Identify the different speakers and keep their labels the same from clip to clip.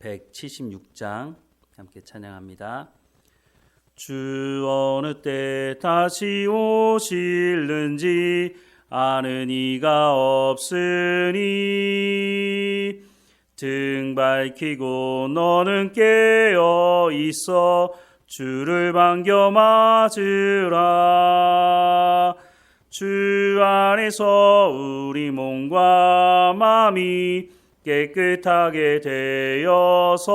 Speaker 1: 176장 함께 찬양합니다. 주 어느 때 다시 오실는지 아는 이가 없으니 등 밝히고 너는 깨어 있어 주를 반겨 맞으라 주 안에서 우리 몸과 마음이 깨끗하게 되어서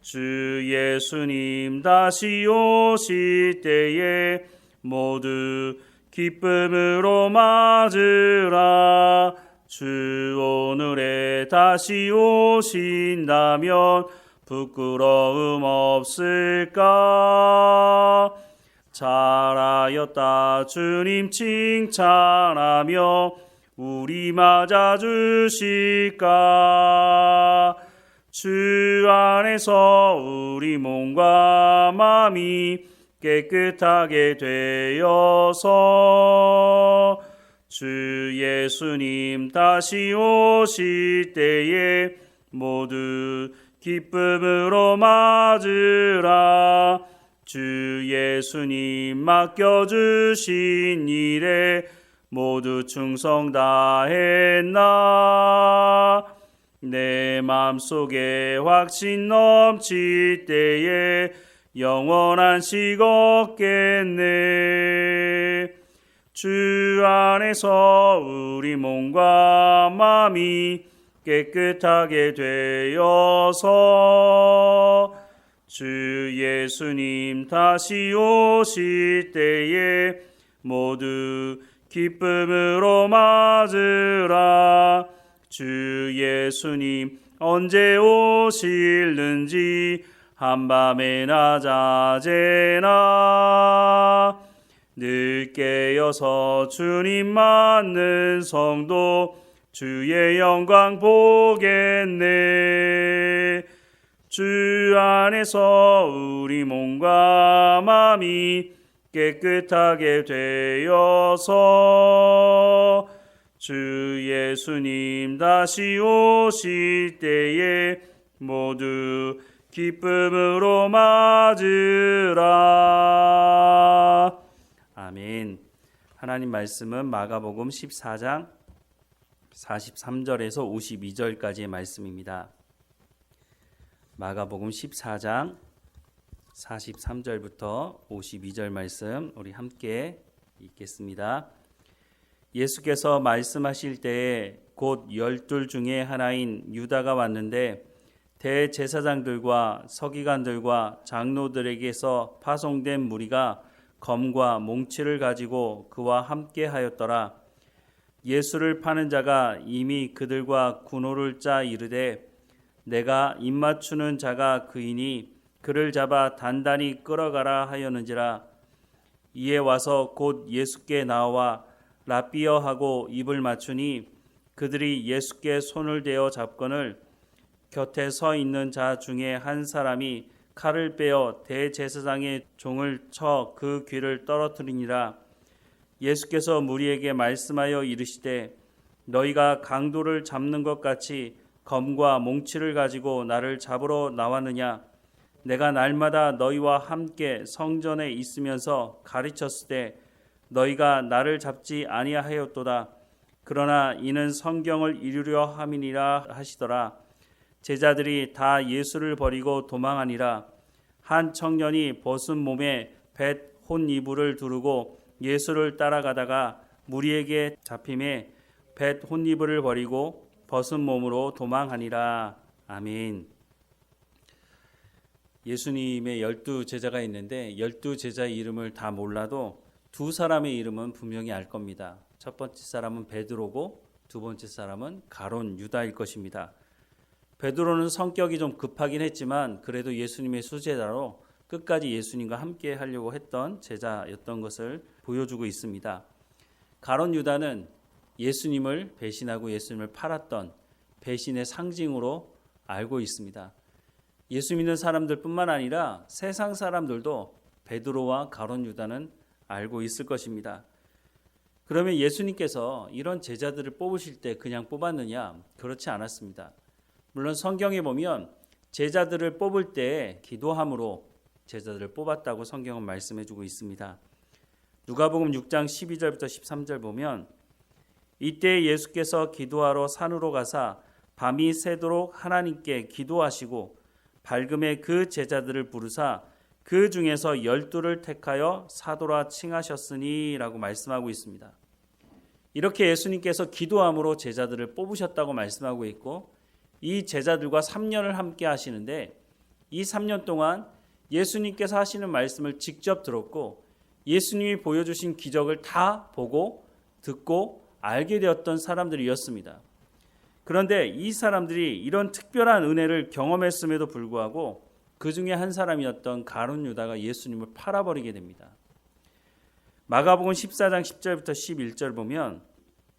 Speaker 1: 주 예수님 다시 오실 때에 모두 기쁨으로 맞으라. 주 오늘에 다시 오신다면 부끄러움 없을까? 잘하였다. 주님 칭찬하며 우리 맞아 주실까? 주 안에서 우리 몸과 마음이 깨끗하게 되어서 주 예수님 다시 오실 때에 모두 기쁨으로 맞으라. 주 예수님 맡겨주신 일에 모두 충성 다했나? 내 맘속에 확신 넘칠 때에 영원한 식 얻겠네. 주 안에서 우리 몸과 마음이 깨끗하게 되어서 주 예수님 다시 오실 때에 모두 기쁨으로 맞으라. 주 예수님 언제 오실는지 한밤에나 자제나. 늘 깨어서 주님 맞는 성도 주의 영광 보겠네. 주 안에서 우리 몸과 마음이 깨끗하게 되어서 주 예수님 다시 오실 때에 모두 기쁨으로 맞으라. 아멘. 하나님 말씀은 마가복음 14장 43절에서 52절까지의 말씀입니다. 마가복음 14장 43절부터 52절 말씀 우리 함께 읽겠습니다. 예수께서 말씀하실 때에 곧 열둘 중에 하나인 유다가 왔는데 대제사장들과 서기관들과 장로들에게서 파송된 무리가 검과 몽치를 가지고 그와 함께 하였더라. 예수를 파는 자가 이미 그들과 군호를 짜 이르되 내가 입맞추는 자가 그이니 그를 잡아 단단히 끌어가라 하였는지라 이에 와서 곧 예수께 나와 라비어 하고 입을 맞추니 그들이 예수께 손을 대어 잡건을 곁에 서 있는 자 중에 한 사람이 칼을 빼어 대제사장의 종을 쳐 그 귀를 떨어뜨리니라. 예수께서 무리에게 말씀하여 이르시되 너희가 강도를 잡는 것 같이 검과 몽치를 가지고 나를 잡으러 나왔느냐 내가 날마다 너희와 함께 성전에 있으면서 가르쳤을 때 너희가 나를 잡지 아니하였도다. 그러나 이는 성경을 이루려 함이니라 하시더라. 제자들이 다 예수를 버리고 도망하니라. 한 청년이 벗은 몸에 뱃혼 이불을 두르고 예수를 따라가다가 무리에게 잡힘에 뱃혼 이불을 버리고 벗은 몸으로 도망하니라. 아멘. 예수님의 열두 제자가 있는데 열두 제자의 이름을 다 몰라도 두 사람의 이름은 분명히 알 겁니다. 첫 번째 사람은 베드로고 두 번째 사람은 가론 유다일 것입니다. 베드로는 성격이 좀 급하긴 했지만 그래도 예수님의 수제자로 끝까지 예수님과 함께 하려고 했던 제자였던 것을 보여주고 있습니다. 가론 유다는 예수님을 배신하고 예수님을 팔았던 배신의 상징으로 알고 있습니다. 예수 믿는 사람들뿐만 아니라 세상 사람들도 베드로와 가론 유다는 알고 있을 것입니다. 그러면 예수님께서 이런 제자들을 뽑으실 때 그냥 뽑았느냐? 그렇지 않았습니다. 물론 성경에 보면 제자들을 뽑을 때 기도함으로 제자들을 뽑았다고 성경은 말씀해 주고 있습니다. 누가복음 6장 12절부터 13절 보면 이때 예수께서 기도하러 산으로 가사 밤이 새도록 하나님께 기도하시고 밝음에 그 제자들을 부르사 그 중에서 열두를 택하여 사도라 칭하셨으니라고 말씀하고 있습니다. 이렇게 예수님께서 기도함으로 제자들을 뽑으셨다고 말씀하고 있고 이 제자들과 3년을 함께 하시는데 이 3년 동안 예수님께서 하시는 말씀을 직접 들었고 예수님이 보여주신 기적을 다 보고 듣고 알게 되었던 사람들이었습니다. 그런데 이 사람들이 이런 특별한 은혜를 경험했음에도 불구하고 그 중에 한 사람이었던 가론 유다가 예수님을 팔아버리게 됩니다. 마가복음 14장 10절부터 11절 보면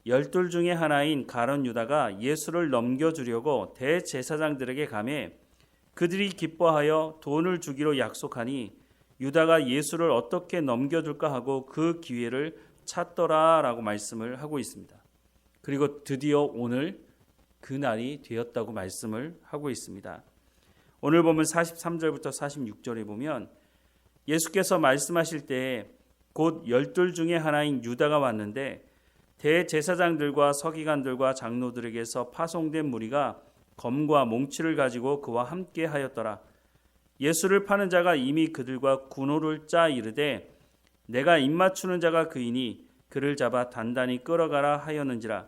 Speaker 1: 열둘 중에 하나인 가론 유다가 예수를 넘겨주려고 대제사장들에게 감해 그들이 기뻐하여 돈을 주기로 약속하니 유다가 예수를 어떻게 넘겨줄까 하고 그 기회를 찾더라라고 말씀을 하고 있습니다. 그리고 드디어 오늘 그 날이 되었다고 말씀을 하고 있습니다. 오늘 보면 43절부터 46절에 보면 예수께서 말씀하실 때곧 열둘 중에 하나인 유다가 왔는데 대제사장들과 서기관들과 장로들에게서 파송된 무리가 검과 몽치를 가지고 그와 함께 하였더라. 예수를 파는 자가 이미 그들과 군호를 짜 이르되 내가 입맞추는 자가 그이니 그를 잡아 단단히 끌어가라 하였는지라.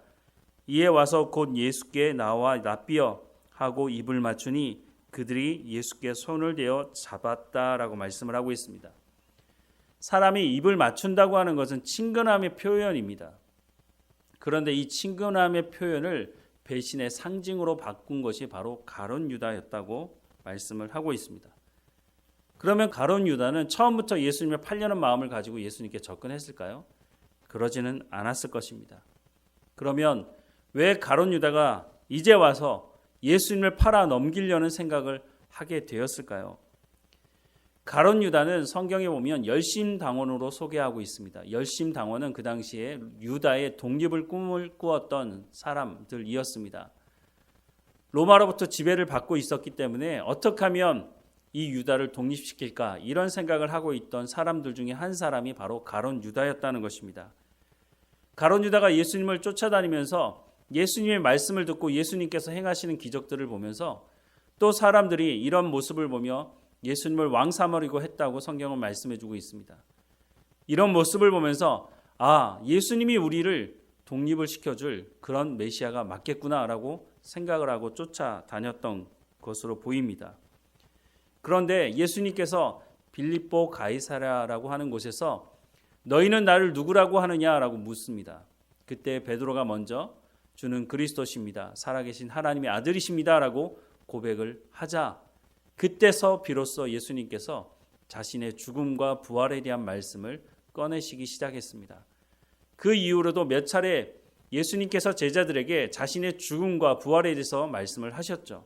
Speaker 1: 이에 와서 곧 예수께 나와 납비어 하고 입을 맞추니 그들이 예수께 손을 대어 잡았다라고 말씀을 하고 있습니다. 사람이 입을 맞춘다고 하는 것은 친근함의 표현입니다. 그런데 이 친근함의 표현을 배신의 상징으로 바꾼 것이 바로 가론 유다였다고 말씀을 하고 있습니다. 그러면 가론 유다는 처음부터 예수님을 팔려는 마음을 가지고 예수님께 접근했을까요? 그러지는 않았을 것입니다. 그러면 왜 가론 유다가 이제 와서 예수님을 팔아 넘기려는 생각을 하게 되었을까요? 가론 유다는 성경에 보면 열심 당원으로 소개하고 있습니다. 열심 당원은 그 당시에 유다의 독립을 꿈을 꾸었던 사람들이었습니다. 로마로부터 지배를 받고 있었기 때문에 어떻게 하면 이 유다를 독립시킬까 이런 생각을 하고 있던 사람들 중에 한 사람이 바로 가론 유다였다는 것입니다. 가론 유다가 예수님을 쫓아다니면서 예수님의 말씀을 듣고 예수님께서 행하시는 기적들을 보면서 또 사람들이 이런 모습을 보며 예수님을 왕사머리고 했다고 성경은 말씀해 주고 있습니다. 이런 모습을 보면서 아, 예수님이 우리를 독립을 시켜 줄 그런 메시아가 맞겠구나라고 생각을 하고 쫓아다녔던 것으로 보입니다. 그런데 예수님께서 빌립보 가이사라라고 하는 곳에서 너희는 나를 누구라고 하느냐라고 묻습니다. 그때 베드로가 먼저 주는 그리스도십니다. 살아계신 하나님의 아들이십니다라고 고백을 하자 그때서 비로소 예수님께서 자신의 죽음과 부활에 대한 말씀을 꺼내시기 시작했습니다. 그 이후로도 몇 차례 예수님께서 제자들에게 자신의 죽음과 부활에 대해서 말씀을 하셨죠.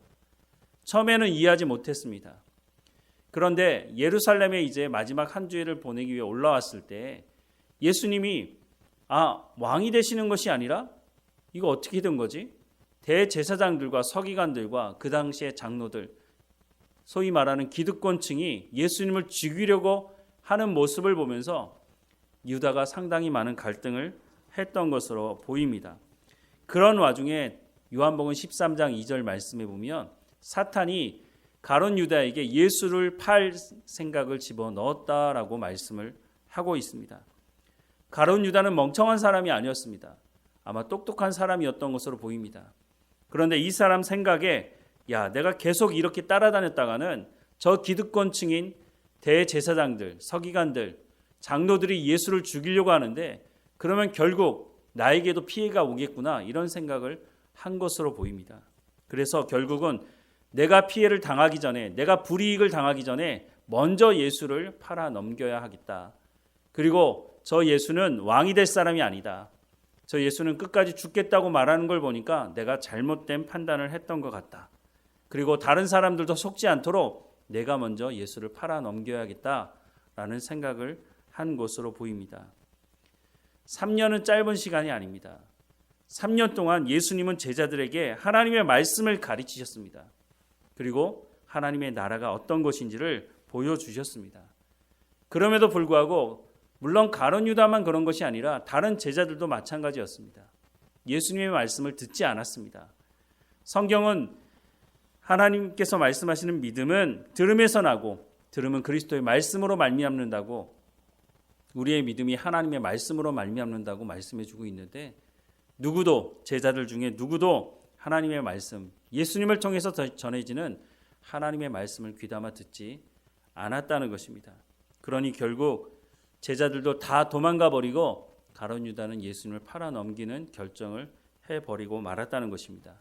Speaker 1: 처음에는 이해하지 못했습니다. 그런데 예루살렘에 이제 마지막 한 주일을 보내기 위해 올라왔을 때 예수님이 아, 왕이 되시는 것이 아니라 이거 어떻게 된 거지? 대제사장들과 서기관들과 그 당시의 장로들 소위 말하는 기득권층이 예수님을 죽이려고 하는 모습을 보면서 유다가 상당히 많은 갈등을 했던 것으로 보입니다. 그런 와중에 요한복음 13장 2절 말씀에 보면 사탄이 가론 유다에게 예수를 팔 생각을 집어 넣었다라고 말씀을 하고 있습니다. 가론 유다는 멍청한 사람이 아니었습니다. 아마 똑똑한 사람이었던 것으로 보입니다. 그런데 이 사람 생각에 야, 내가 계속 이렇게 따라다녔다가는 저 기득권층인 대제사장들, 서기관들, 장로들이 예수를 죽이려고 하는데 그러면 결국 나에게도 피해가 오겠구나 이런 생각을 한 것으로 보입니다. 그래서 결국은 내가 피해를 당하기 전에 내가 불이익을 당하기 전에 먼저 예수를 팔아 넘겨야 하겠다. 그리고 저 예수는 왕이 될 사람이 아니다. 저 예수는 끝까지 죽겠다고 말하는 걸 보니까 내가 잘못된 판단을 했던 것 같다. 그리고 다른 사람들도 속지 않도록 내가 먼저 예수를 팔아 넘겨야겠다라는 생각을 한 것으로 보입니다. 3년은 짧은 시간이 아닙니다. 3년 동안 예수님은 제자들에게 하나님의 말씀을 가르치셨습니다. 그리고 하나님의 나라가 어떤 것인지를 보여주셨습니다. 그럼에도 불구하고 물론 가론 유다만 그런 것이 아니라 다른 제자들도 마찬가지였습니다. 예수님의 말씀을 듣지 않았습니다. 성경은 하나님께서 말씀하시는 믿음은 들음에서 나고 들음은 그리스도의 말씀으로 말미암는다고 우리의 믿음이 하나님의 말씀으로 말미암는다고 말씀해 주고 있는데 누구도 제자들 중에 누구도 하나님의 말씀 예수님을 통해서 전해지는 하나님의 말씀을 귀담아 듣지 않았다는 것입니다. 그러니 결국 제자들도 다 도망가 버리고 가론 유다는 예수님을 팔아 넘기는 결정을 해 버리고 말았다는 것입니다.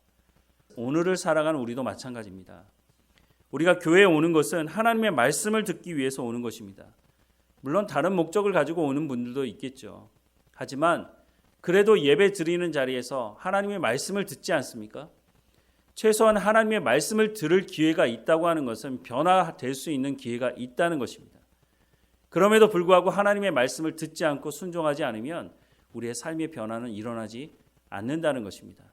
Speaker 1: 오늘을 살아가는 우리도 마찬가지입니다. 우리가 교회에 오는 것은 하나님의 말씀을 듣기 위해서 오는 것입니다. 물론 다른 목적을 가지고 오는 분들도 있겠죠. 하지만 그래도 예배 드리는 자리에서 하나님의 말씀을 듣지 않습니까? 최소한 하나님의 말씀을 들을 기회가 있다고 하는 것은 변화될 수 있는 기회가 있다는 것입니다. 그럼에도 불구하고 하나님의 말씀을 듣지 않고 순종하지 않으면 우리의 삶의 변화는 일어나지 않는다는 것입니다.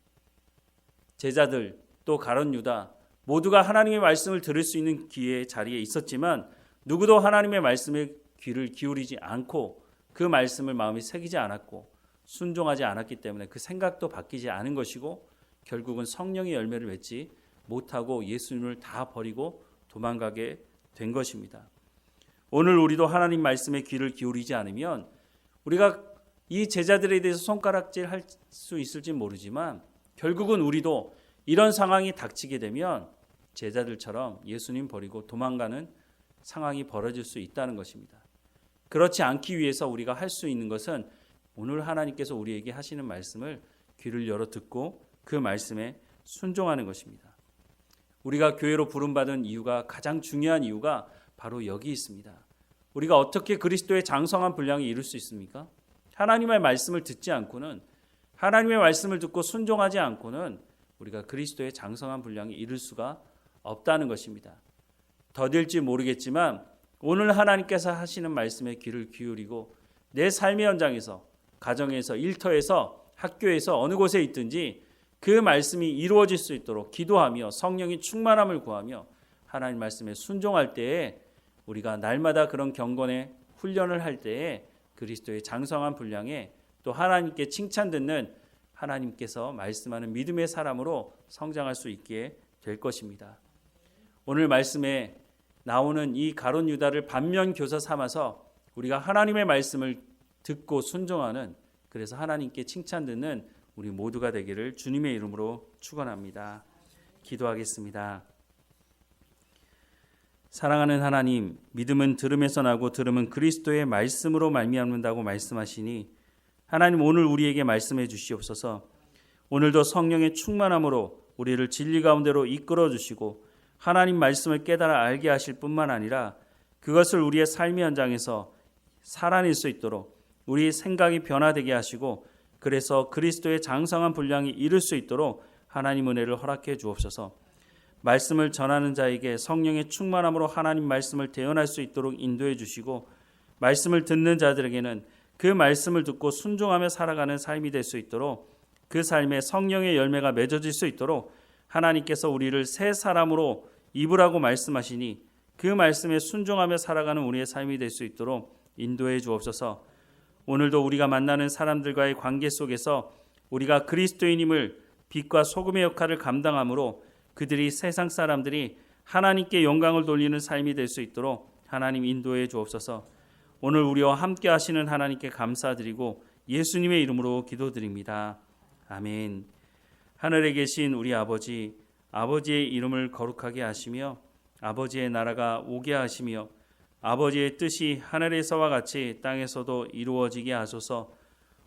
Speaker 1: 제자들 또 가론 유다 모두가 하나님의 말씀을 들을 수 있는 기회 자리에 있었지만 누구도 하나님의 말씀에 귀를 기울이지 않고 그 말씀을 마음에 새기지 않았고 순종하지 않았기 때문에 그 생각도 바뀌지 않은 것이고 결국은 성령의 열매를 맺지 못하고 예수님을 다 버리고 도망가게 된 것입니다. 오늘 우리도 하나님 말씀에 귀를 기울이지 않으면 우리가 이 제자들에 대해서 손가락질 할 수 있을지 모르지만 결국은 우리도 이런 상황이 닥치게 되면 제자들처럼 예수님 버리고 도망가는 상황이 벌어질 수 있다는 것입니다. 그렇지 않기 위해서 우리가 할 수 있는 것은 오늘 하나님께서 우리에게 하시는 말씀을 귀를 열어 듣고 그 말씀에 순종하는 것입니다. 우리가 교회로 부름받은 이유가 가장 중요한 이유가 바로 여기 있습니다. 우리가 어떻게 그리스도의 장성한 분량에 이룰 수 있습니까? 하나님의 말씀을 듣지 않고는 하나님의 말씀을 듣고 순종하지 않고는 우리가 그리스도의 장성한 분량에 이룰 수가 없다는 것입니다. 더딜지 모르겠지만 오늘 하나님께서 하시는 말씀에 귀를 기울이고 내 삶의 현장에서 가정에서 일터에서 학교에서 어느 곳에 있든지 그 말씀이 이루어질 수 있도록 기도하며 성령의 충만함을 구하며 하나님 말씀에 순종할 때에 우리가 날마다 그런 경건의 훈련을 할 때에 그리스도의 장성한 분량에 또 하나님께 칭찬 듣는 하나님께서 말씀하는 믿음의 사람으로 성장할 수 있게 될 것입니다. 오늘 말씀에 나오는 이 가론 유다를 반면 교사 삼아서 우리가 하나님의 말씀을 듣고 순종하는 그래서 하나님께 칭찬 듣는 우리 모두가 되기를 주님의 이름으로 축원합니다. 기도하겠습니다. 사랑하는 하나님, 믿음은 들음에서 나고 들음은 그리스도의 말씀으로 말미암는다고 말씀하시니 하나님 오늘 우리에게 말씀해 주시옵소서. 오늘도 성령의 충만함으로 우리를 진리 가운데로 이끌어 주시고 하나님 말씀을 깨달아 알게 하실 뿐만 아니라 그것을 우리의 삶의 현장에서 살아낼 수 있도록 우리의 생각이 변화되게 하시고 그래서 그리스도의 장성한 분량이 이룰 수 있도록 하나님 은혜를 허락해 주옵소서. 말씀을 전하는 자에게 성령의 충만함으로 하나님 말씀을 대언할 수 있도록 인도해 주시고 말씀을 듣는 자들에게는 그 말씀을 듣고 순종하며 살아가는 삶이 될 수 있도록 그 삶에 성령의 열매가 맺어질 수 있도록 하나님께서 우리를 새 사람으로 입으라고 말씀하시니 그 말씀에 순종하며 살아가는 우리의 삶이 될 수 있도록 인도해 주옵소서. 오늘도 우리가 만나는 사람들과의 관계 속에서 우리가 그리스도인임을 빛과 소금의 역할을 감당함으로 그들이 세상 사람들이 하나님께 영광을 돌리는 삶이 될 수 있도록 하나님 인도해 주옵소서. 오늘 우리와 함께 하시는 하나님께 감사드리고 예수님의 이름으로 기도드립니다. 아멘. 하늘에 계신 우리 아버지, 아버지의 이름을 거룩하게 하시며 아버지의 나라가 오게 하시며 아버지의 뜻이 하늘에서와 같이 땅에서도 이루어지게 하소서.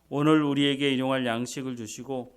Speaker 1: 오늘 우리에게 일용할 양식을 주시고